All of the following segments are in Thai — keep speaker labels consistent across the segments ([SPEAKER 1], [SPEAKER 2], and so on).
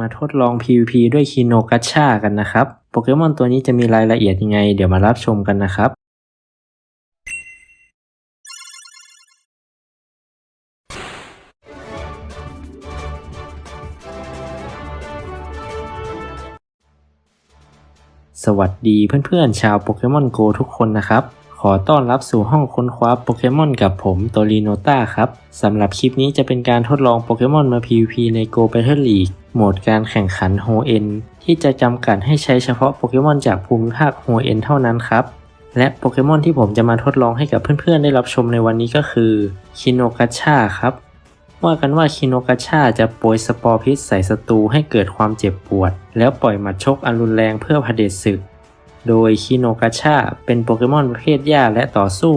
[SPEAKER 1] มาทดลอง PVP ด้วยคิโนกัชชากันนะครับ โปเกมอนตัวนี้จะมีรายละเอียดยังไง เดี๋ยวมารับชมกันนะครับ สวัสดีเพื่อนๆ ชาวโปเกมอนโกทุกคนนะครับ ขอต้อนรับสู่ห้องค้นคว้าโปเกมอนกับผมโตริโนต้าครับ สำหรับคลิปนี้จะเป็นการทดลองโปเกมอนมา PVP ใน Go Battle League โหมดการแข่งขันโฮเอ็นที่จะจำกัดให้ใช้เฉพาะโปเกมอนจากภูมิภาคโฮเอ็นเท่านั้นครับ และโปเกมอนที่ผมจะมาทดลองให้กับเพื่อนๆ ได้รับชมในวันนี้ก็คือคิโนกัชชาครับ ว่ากันว่าคิโนกาชาจะโปรยสปอร์พิษใส่ศัตรูให้เกิดความเจ็บปวด แล้วปล่อยหมัดชกอันรุนแรงเพื่อผด็จศึก โดยคิโนกาชาเป็นโปเกมอนประเภทหญ้าและต่อสู้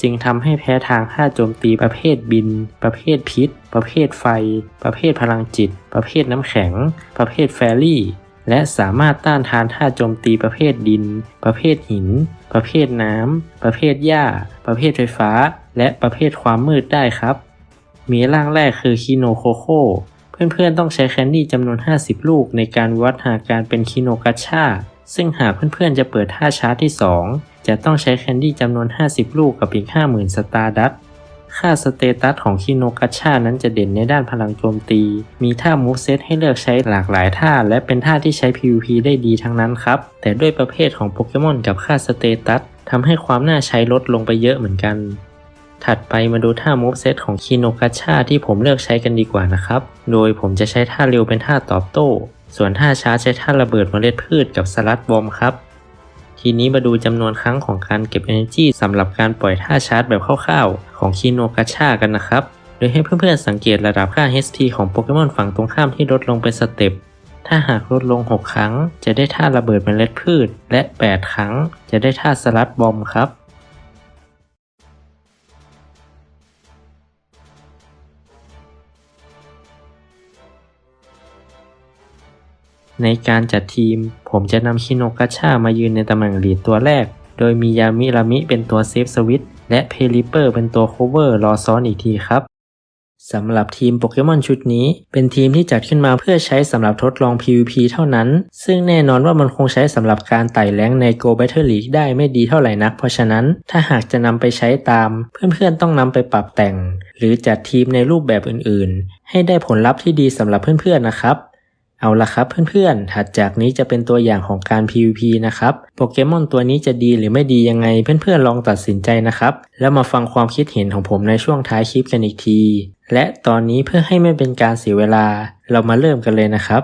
[SPEAKER 1] จึงทำให้แพ้ทางท่าโจมตีประเภทบิน ประเภทพิษ ประเภทไฟ ประเภทพลังจิต ประเภทน้ำแข็ง ประเภทแฟรี่ และสามารถต้านทานท่าโจมตีประเภทดิน ประเภทหิน ประเภทน้ำ ประเภทหญ้า ประเภทไฟฟ้า และประเภทความมืดได้ครับ มีร่างแรกคือคิโนโคโคเพื่อนๆต้องใช้แคนดี้จำนวน 50 ลูกในการวัดหาการเป็นคิโนกัชชา ซึ่งหากเพื่อนๆจะเปิดท่าชาร์จที่ 2 จะต้องใช้แคนดี้จำนวน 50 ลูกกับอีก 50,000 สตาร์ดัตค่าสเตตัสของคิโนกัชชานั้นจะเด่นในด้านพลังโจมตี มีท่ามูฟเซตให้เลือกใช้หลากหลายท่า และเป็นท่าที่ใช้ PVP ได้ดีทั้งนั้นครับ แต่ด้วยประเภทของโปเกมอนกับค่าสเตตัสทำให้ความน่าใช้ลดลงไปเยอะเหมือนกัน ถัดไปมาดูท่ามูฟเซตของคิโนกัชชาที่ผมเลือกใช้กันดีกว่านะครับ โดยผมจะใช้ท่าเร็วเป็นท่าตอบโต้ ส่วนท่าช้าใช้ท่าระเบิดเมล็ดพืชกับสลัดบอมครับ ทีนี้มาดูจำนวนครั้งของการเก็บ Energy สำหรับการปล่อยท่าชาร์จแบบคร่าวๆ ของคิโนกัชชากันนะครับ โดยให้เพื่อนๆสังเกตระดับค่า HT ของโปเกมอนฝั่งตรงข้ามที่ลดลงเป็นสเต็ปถ้าหากลดลง 6 ครั้ง จะได้ท่าระเบิดเมล็ดพืช และ 8 ครั้ง จะได้ท่าสลัดบอมครับ ในการจัดทีม ผมจะนำคิโนกัชชามายืนในตำแหน่งลีดตัวแรก โดยมียามิรามิเป็นตัวเซฟสวิตและเพลิเปอร์เป็นตัวโคเวอร์รอซ้อนอีกทีครับสำหรับทีมโปเกมอนชุดนี้ เป็นทีมที่จัดขึ้นมาเพื่อใช้สำหรับทดลอง PVP เท่านั้น ซึ่งแน่นอนว่ามันคงใช้สำหรับการไต่แรงใน Go Battle League ได้ไม่ดีเท่าไหร่นัก เพราะฉะนั้นถ้าหากจะนำไปใช้ตาม เพื่อนๆต้องนำไปปรับแต่ง หรือจัดทีมในรูปแบบอื่นๆ ให้ได้ผลลัพธ์ที่ดีสำหรับเพื่อนๆนะครับ เอาละครับเพื่อนๆ ถัดจากนี้จะเป็นตัวอย่างของการ PVP นะครับ โปเกมอนตัวนี้จะดีหรือไม่ดียังไงเพื่อนๆ ลองตัดสินใจนะครับ แล้วมาฟังความคิดเห็นของผมในช่วงท้ายคลิปกันอีกที และตอนนี้เพื่อให้ไม่เป็นการเสียเวลา เรามาเริ่มกันเลยนะครับ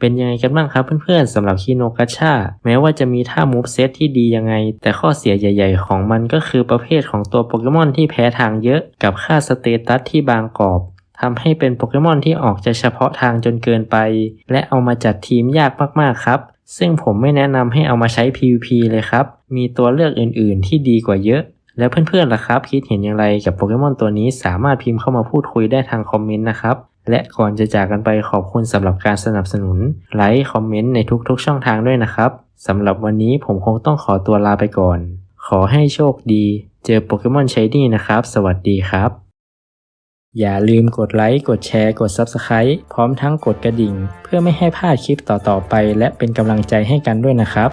[SPEAKER 1] เป็นยังไงกันบ้างครับเพื่อนๆสำหรับคีโนกาชาแม้ว่าจะมีท่ามูฟเซตที่ดียังไง แต่ข้อเสียใหญ่ ๆ ของมันก็คือประเภทของตัวโปเกมอนที่แพ้ทางเยอะ กับค่าสเตตัสที่บางกรอบทำให้เป็นโปเกมอนที่ออกจะเฉพาะทางจนเกินไป และเอามาจัดทีมยากมากๆครับ ซึ่งผมไม่แนะนำให้เอามาใช้ PVP เลยครับ มีตัวเลือกอื่นๆ ที่ดีกว่าเยอะ แล้วเพื่อนๆล่ะครับ คิดเห็นอย่างไรกับโปเกมอนตัวนี้สามารถพิมพ์เข้ามาพูดคุยได้ทางคอมเมนต์นะครับ และก่อนจะจากกันไปขอบคุณสำหรับการสนับสนุน ไลค์ คอมเมนต์ในทุกๆ ช่องทางด้วยนะครับ สำหรับวันนี้ผมคงต้องขอตัวลาไปก่อน ขอให้โชคดี เจอโปเกมอนช h ดี้นะครับ สวัสดีครับ อย่าลืมกดไลค์ กดแชร์ กด Subscribe พร้อมทั้งกดกระดิ่ง เพื่อไม่ให้พลาดคลิปต่อๆไป และเป็นกำลังใจให้กันด้วยนะครับ